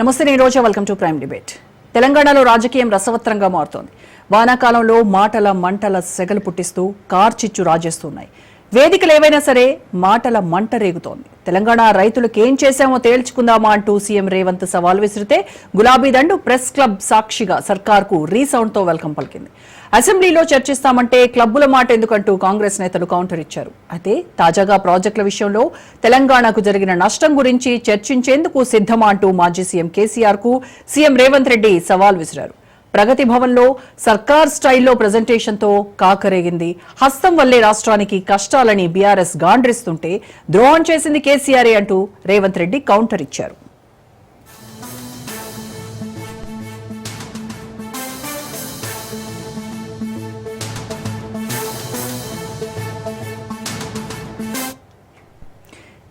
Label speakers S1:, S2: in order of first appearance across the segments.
S1: నమస్తే నేను Roja. Welcome to prime debate తెలంగాణలో రాజకీయం రసవత్రంగా మారుతోంది. వానాకాలంలో మాటల మంటల సెగలు పుట్టిస్తూ కార్చిచ్చు రాజేస్తున్నాయి. వేదికలు ఏవైనా సరే మాటల మంట రేగుతోంది. తెలంగాణ రైతులకు ఏం చేశామో తేల్చుకుందామా అంటూ సీఎం రేవంత్ సవాల్ విసిరితే గులాబీ దండు ప్రెస్ క్లబ్ సాక్షిగా సర్కార్కు రీసౌండ్తో వెల్కమ్ పలికింది. అసెంబ్లీలో చర్చిస్తామంటే క్లబ్బుల మాట ఎందుకంటూ కాంగ్రెస్ నేతలు కౌంటర్ ఇచ్చారు. అయితే తాజాగా ప్రాజెక్టుల విషయంలో తెలంగాణకు జరిగిన నష్టం గురించి చర్చించేందుకు సిద్ధమా అంటూ మాజీ సీఎం కేసీఆర్కు సీఎం రేవంత్ రెడ్డి సవాల్ విసిరారు. ప్రగతి భవన్లో సర్కార్ స్టైల్లో ప్రజెంటేషన్తో కాకరేగింది. హస్తం వల్లే రాష్ట్రానికి కష్టాలని బీఆర్ఎస్ గాండ్రిస్తుంటే ద్రోహం చేసింది కేసీఆర్ఏ అంటూ రేవంత్ రెడ్డి కౌంటర్ ఇచ్చారు.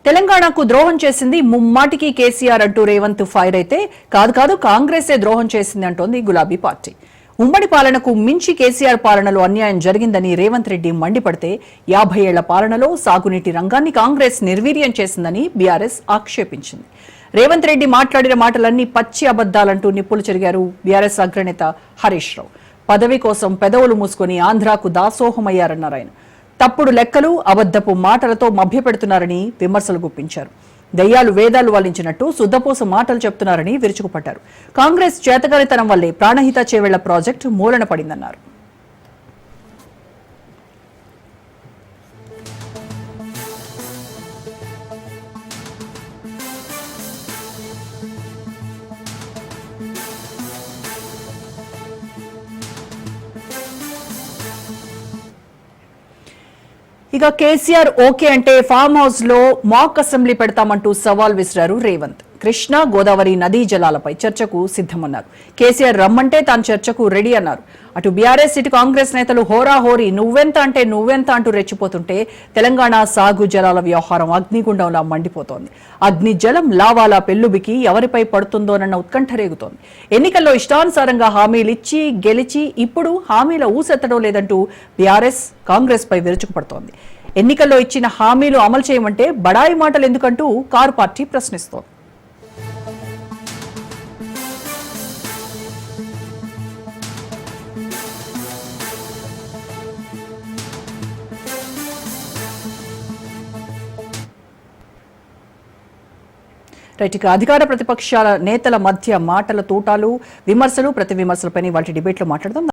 S1: తెలంగాణకు ద్రోహం చేసింది ముమ్మాటికి కేసీఆర్ అంటూ రేవంత్ ఫైర్ అయితే కాదు కాదు కాంగ్రెసే ద్రోహం చేసింది అంటోంది గులాబీ పార్టీ. ఉమ్మడి పాలనకు మించి కేసీఆర్ పాలనలో అన్యాయం జరిగిందని రేవంత్ రెడ్డి మండిపడితే యాభై ఏళ్ళ పాలనలో సాగునీటి రంగాన్ని కాంగ్రెస్ నిర్వీర్యం చేసిందని బీఆర్ఎస్ ఆక్షేపించింది. రేవంత్ రెడ్డి మాట్లాడిన మాటలన్నీ పచ్చి అబద్దాలంటూ నిప్పులు చెరిగారు బీఆర్ఎస్ అగ్రనేత హరీష్ రావు. పదవి కోసం పెదవులు మూసుకొని ఆంధ్రాకు దాసోహమయ్యారన్నారు ఆయన. తప్పుడు లెక్కలు అబద్ధపు మాటలతో మభ్యపెడుతున్నారని విమర్శలు గుప్పించారు. దయ్యాలు వేదాలు వాలించినట్టు శుద్ధపోసు మాటలు చెప్తున్నారని విరుచుకుపడ్డారు. కాంగ్రెస్ చేతగానితనం వల్లే ప్రాణహిత చేవెళ్ళ ప్రాజెక్టు మూలన పడిందన్నారు. ఇక కేసీఆర్ ఓకే అంటే ఫామ్ హౌస్లో మాక్ అసెంబ్లీ పెడతామంటూ సవాల్ విసిరారు రేవంత్. కృష్ణా గోదావరి నదీ జలాలపై చర్చకు సిద్ధమన్నారు. కేసీఆర్ రమ్మంటే తాను చర్చకు రెడీ అన్నారు. అటు బీఆర్ఎస్ ఇటు కాంగ్రెస్ నేతలు హోరాహోరీ నువ్వెంత అంటే నువ్వెంత అంటూ రెచ్చిపోతుంటే తెలంగాణ సాగు జలాల వ్యవహారం అగ్నిగుండంలా మండిపోతోంది. అగ్ని జలం లావాలా పెల్లుబికి ఎవరిపై పడుతుందోనన్న ఉత్కంఠ రేగుతోంది. ఎన్నికల్లో ఇష్టానుసారంగా హామీలు ఇచ్చి గెలిచి ఇప్పుడు హామీల ఊసెత్తడం లేదంటూ బీఆర్ఎస్ కాంగ్రెస్ పై విరుచుకుపడుతోంది. ఎన్నికల్లో ఇచ్చిన హామీలు అమలు చేయమంటే బడాయి మాటలు ఎందుకంటూ కారు పార్టీ ప్రశ్నిస్తోంది. రైట్ ఇక అధికార ప్రతిపక్షాల నేతల మధ్య మాటల తూటాలు విమర్శలు ప్రతి విమర్శలపై వాటి డిబేట్లో మాట్లాడదాం.